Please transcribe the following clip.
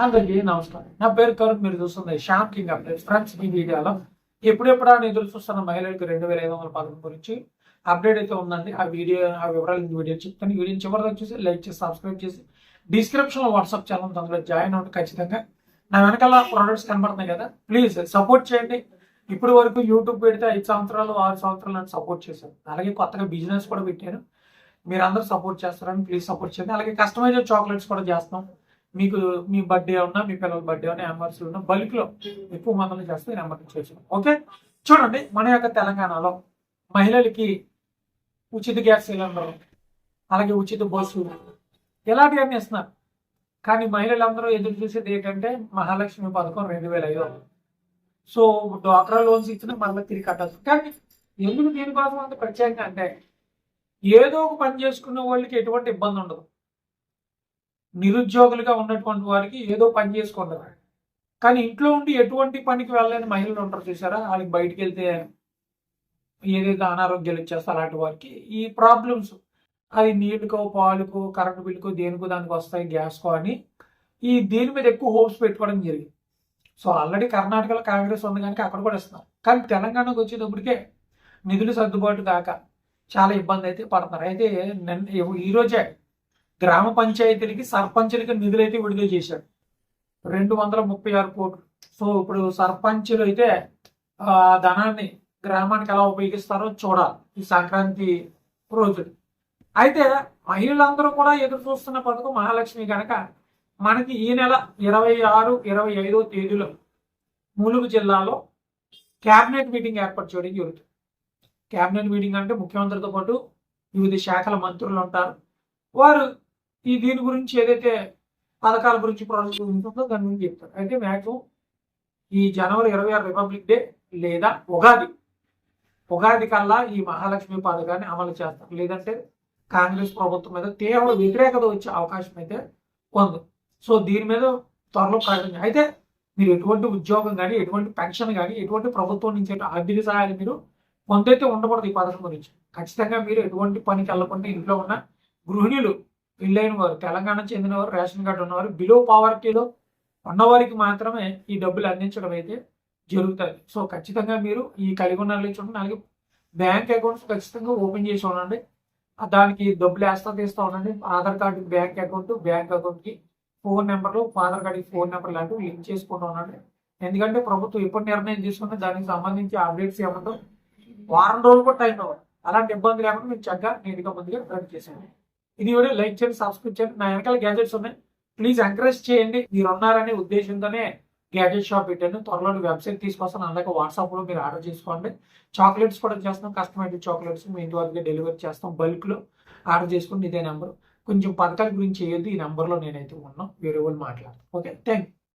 అందరికీ నమస్కారం. నా పేరు కరుణ్ మీరు చూస్తుంది శ్యామ్ కింగ్ అప్డేట్స్. ఫ్రెండ్స్ ఈ వీడియోలో ఎప్పుడెప్పుడా ఎదురు చూస్తున్న మహిళలకు రెండు వేల ఐదు వందల పదకొండు గురించి అప్డేట్ అయితే ఉందండి. ఆ వీడియో ఆ వివరాలు ఈ వీడియో చెప్తాను. వీడియో చివరిదాకా చూసి లైక్ చేసి సబ్స్క్రైబ్ చేసి డిస్క్రిప్షన్లో వాట్సాప్ ఛానల్ ఉంది. అందులో జాయిన్ అవ్వండి ఖచ్చితంగా. నా వెనకాల ప్రొడక్ట్స్ కనబడుతున్నాయి కదా. ప్లీజ్ సపోర్ట్ చేయండి. ఇప్పటి వరకు యూట్యూబ్ పెడితే ఐదు సంవత్సరాలు ఆరు సంవత్సరాలు నన్ను సపోర్ట్ చేశాను అలాగే కొత్తగా బిజినెస్ కూడా పెట్టాను మీరు అందరూ సపోర్ట్ చేస్తారని ప్లీజ్ సపోర్ట్ చేయండి. అలాగే కస్టమైజ్ చాక్లెట్స్ కూడా చేస్తాం. మీకు మీ బర్త్డే ఉన్నా మీ పిల్లల బర్త్డే ఉన్నా యానివర్సరీ ఉన్నా బల్క్లో ఎక్కువ మందులు చేస్తే ఈ నెంబర్ చేసాం ఓకే? చూడండి మన యొక్క తెలంగాణలో మహిళలకి ఉచిత గ్యాస్ సిలిండర్ అలాగే ఉచిత బస్సు ఇలాంటివన్నీ ఇస్తున్నారు. కానీ మహిళలందరూ ఎదురు చూసేది ఏంటంటే మహాలక్ష్మి పథకం రెండు వేల ఐదు. సో డ్వాక్రా లోన్స్ ఇచ్చిన మళ్ళీ తిరిగి కట్టాల్సి కానీ ఎందుకు దీనికోసం అంత ప్రత్యేకంగా అంటే ఏదో ఒక పని చేసుకున్న వాళ్ళకి ఎటువంటి ఇబ్బంది ఉండదు. నిరుద్యోగులుగా ఉన్నటువంటి వారికి ఏదో పని చేసుకుంటారు. కానీ ఇంట్లో ఉండి ఎటువంటి పనికి వెళ్ళలేని మహిళలు ఉంటారు చూసారా? వాళ్ళకి బయటికి వెళ్తే ఏదైతే అనారోగ్యాలు ఇచ్చేస్తారు అలాంటి వారికి ఈ ప్రాబ్లమ్స్ అది నీళ్ళకో పాలుకో కరెంటు బిల్లుకో దేనికో దానికి వస్తాయి గ్యాస్కో అని ఈ దీని మీద ఎక్కువ హోప్స్ పెట్టుకోవడం జరిగింది. సో ఆల్రెడీ కర్ణాటకలో కాంగ్రెస్ ఉంది కనుక అక్కడ కూడా ఇస్తున్నారు కానీ తెలంగాణకు వచ్చేటప్పటికే నిధులు సర్దుబాటు కాక చాలా ఇబ్బంది అయితే పడుతున్నారు. అయితే నిన్న ఈ రోజే గ్రామ పంచాయతీలకి సర్పంచులకి నిధులు అయితే విడుదల చేశాడు. రెండు వందల ముప్పై ఆరు కోట్లు. సో ఇప్పుడు సర్పంచులు అయితే ఆ ధనాన్ని గ్రామానికి ఎలా ఉపయోగిస్తారో చూడాలి ఈ సంక్రాంతి రోజు. అయితే మహిళలందరూ కూడా ఎదురు చూస్తున్న పథకం మహాలక్ష్మి కనుక మనకి ఈ నెల ఇరవై ఆరు ఇరవై ఐదో తేదీలో ములుగు జిల్లాలో క్యాబినెట్ మీటింగ్ ఏర్పాటు చేయడం జరుగుతుంది. క్యాబినెట్ మీటింగ్ అంటే ముఖ్యమంత్రితో పాటు వివిధ శాఖల మంత్రులు ఉంటారు. వారు ఈ దీని గురించి ఏదైతే పథకాల గురించి ప్రాజెక్ట్ ఉంటుందో దాని గురించి చెప్తారు. అయితే మ్యాక్సిమం ఈ జనవరి ఇరవై ఆరు రిపబ్లిక్ డే లేదా ఉగాది. ఉగాది కల్లా ఈ మహాలక్ష్మి పథకాన్ని అమలు చేస్తారు. లేదంటే కాంగ్రెస్ ప్రభుత్వం మీద తీవ్ర వ్యతిరేకత వచ్చే అవకాశం అయితే ఉంది. సో దీని మీద త్వరలో ప్రకటన. అయితే మీరు ఎటువంటి ఉద్యోగం కానీ ఎటువంటి పెన్షన్ కానీ ఎటువంటి ప్రభుత్వం నుంచి ఆర్థిక సహాయాలు మీరు పొందైతే ఉండకూడదు ఈ పథకం గురించి. ఖచ్చితంగా మీరు ఎటువంటి పనికి వెళ్ళకుండా ఇంట్లో ఉన్న గృహిణులు పెళ్ళైన వారు తెలంగాణ చెందిన వారు రేషన్ కార్డు ఉన్నవారు బిలో పావర్టీలో ఉన్నవారికి మాత్రమే ఈ డబ్బులు అందించడం అయితే జరుగుతుంది. సో ఖచ్చితంగా మీరు ఈ కలిగి ఉన్న చూడండి. అలాగే బ్యాంక్ అకౌంట్స్ ఖచ్చితంగా ఓపెన్ చేసి ఉండండి. దానికి డబ్బులు వేస్తా తీస్తూ ఉండండి. Aadhaar card bank account bank అకౌంట్కి ఫోన్ నెంబర్లు ఆధార్ కార్డుకి ఫోన్ నెంబర్ లాంటివి లింక్ చేసుకుంటూ ఉండండి. ఎందుకంటే ప్రభుత్వం ఎప్పుడు నిర్ణయం తీసుకుంటే దానికి సంబంధించి అప్డేట్స్ ఏమంటాం వారం రోజులు కూడా టైం అవ్వాలి అలాంటి ఇబ్బంది లేకుండా మీరు చక్కగా నీటిగా ముందుగా రన్ చేసేయండి. ఇది కూడా లైక్ చేయండి సబ్స్క్రైబ్ చేయండి. నా వెనకాల గ్యాజెట్స్ ఉన్నాయి. ప్లీజ్ ఎంకరేజ్ చేయండి. మీరు ఉన్నారనే ఉద్దేశంతోనే గ్యాజెట్ షాప్ పెట్టాను. త్వరలో వెబ్సైట్ తీసుకొస్తాను. అలాగే వాట్సాప్లో మీరు ఆర్డర్ చేసుకోండి. చాక్లెట్స్ కూడా చేస్తాం. కస్టమైజ్డ్ చాక్లెట్స్ మీ ఇంటి వరకు డెలివరీ చేస్తాం బల్క్లో ఆర్డర్ చేసుకోండి ఇదే నెంబర్ కొంచెం పథకాల గురించి చేయొద్దు. ఈ నెంబర్లో నేనైతే ఉన్నాం వేరే వాళ్ళు మాట్లాడతాను ఓకే థ్యాంక్ యూ